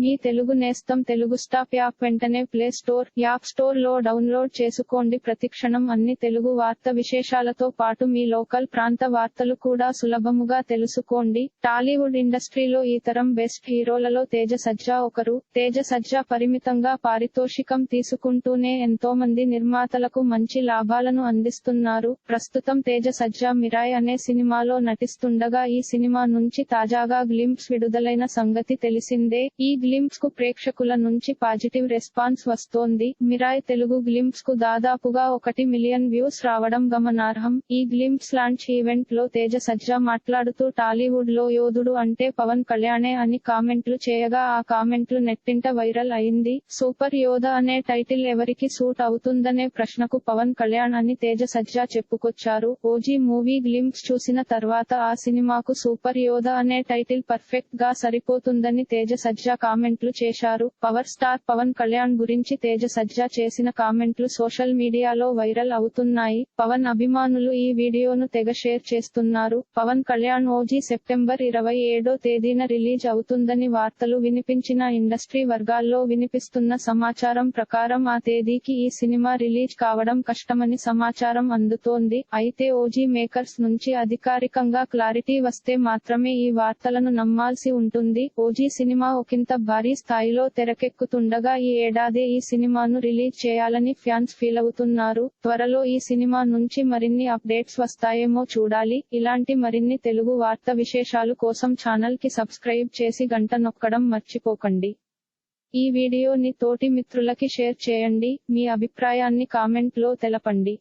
మీ తెలుగు నేస్తం Telugu stop app వెంటనే play store app స్టోర్లో డౌన్లోడ్ చేసుకోండి. ప్రతిక్షణం అన్ని తెలుగు వార్త విశేషాలతో పాటు మీ లోకల్ ప్రాంత వార్తలు కూడా సులభముగా తెలుసుకోండి. టాలీవుడ్ ఇండస్ట్రీలో ఈ తరం బెస్ట్ హీరోలలో తేజ సజ్జా ఒకరు. తేజ సజ్జా పరిమితంగా పారితోషికం తీసుకుంటూనే ఎంతో మంది నిర్మాతలకు మంచి లాభాలను అందిస్తున్నారు. ప్రస్తుతం తేజ సజ్జా మిరాయ్ అనే సినిమాలో నటిస్తుండగా ఈ సినిమా నుంచి తాజాగా గ్లింప్స్ విడుదలైన సంగతి తెలిసిందే. ఈ గ్లిమ్స్కు ప్రేక్షకుల నుంచి పాజిటివ్ రెస్పాన్స్ వస్తోంది. మిరాయ్ తెలుగు గ్లిమ్స్కు దాదాపుగా ఒకటి మిలియన్ వ్యూస్ రావడం గమనార్హం. ఈ గ్లిమ్స్ లాంచ్ ఈవెంట్లో తేజ సజ్జా మాట్లాడుతూ టాలీవుడ్లో యోధుడు అంటే పవన్ కళ్యాణే అని కామెంట్లు చేయగా ఆ కామెంట్లు నెట్టింట వైరల్ అయింది. సూపర్ యోధ అనే టైటిల్ ఎవరికి సూట్ అవుతుందనే ప్రశ్నకు పవన్ కళ్యాణ్ అని తేజ సజ్జా చెప్పుకొచ్చారు. ఓజీ మూవీ గ్లిమ్స్ చూసిన తర్వాత ఆ సినిమాకు సూపర్ యోధ అనే టైటిల్ పర్ఫెక్ట్గా సరిపోతుందని తేజ సజ్జా కామెంట్లు చేశారు. పవర్ స్టార్ పవన్ కళ్యాణ్ గురించి తేజ సజ్జా చేసిన కామెంట్లు సోషల్ మీడియాలో వైరల్ అవుతున్నాయి. పవన్ అభిమానులు ఈ వీడియోను తెగ షేర్ చేస్తున్నారు. పవన్ కళ్యాణ్ ఓజీ సెప్టెంబర్ ఇరవై ఏడో తేదీన రిలీజ్ అవుతుందని వార్తలు వినిపించిన ఇండస్ట్రీ వర్గాల్లో వినిపిస్తున్న సమాచారం ప్రకారం ఆ తేదీకి ఈ సినిమా రిలీజ్ కావడం కష్టమని సమాచారం అందుతోంది. అయితే ఓజీ మేకర్స్ నుంచి అధికారికంగా క్లారిటీ వస్తే మాత్రమే ఈ వార్తలను నమ్మాల్సి ఉంటుంది. ఓజీ సినిమా ఒకంత భారీ స్థాయిలో తెరకెక్కుతుండగా ఈ ఏడాదే ఈ సినిమాను రిలీజ్ చేయాలని ఫ్యాన్స్ ఫీల్ అవుతున్నారు. త్వరలో ఈ సినిమా నుంచి మరిన్ని అప్డేట్స్ వస్తాయేమో చూడాలి. ఇలాంటి మరిన్ని తెలుగు వార్త విశేషాలు కోసం ఛానల్కి సబ్స్క్రైబ్ చేసి గంట నొక్కడం మర్చిపోకండి. ఈ వీడియోని తోటి మిత్రులకి షేర్ చేయండి. మీ అభిప్రాయాన్ని కామెంట్లో తెలపండి.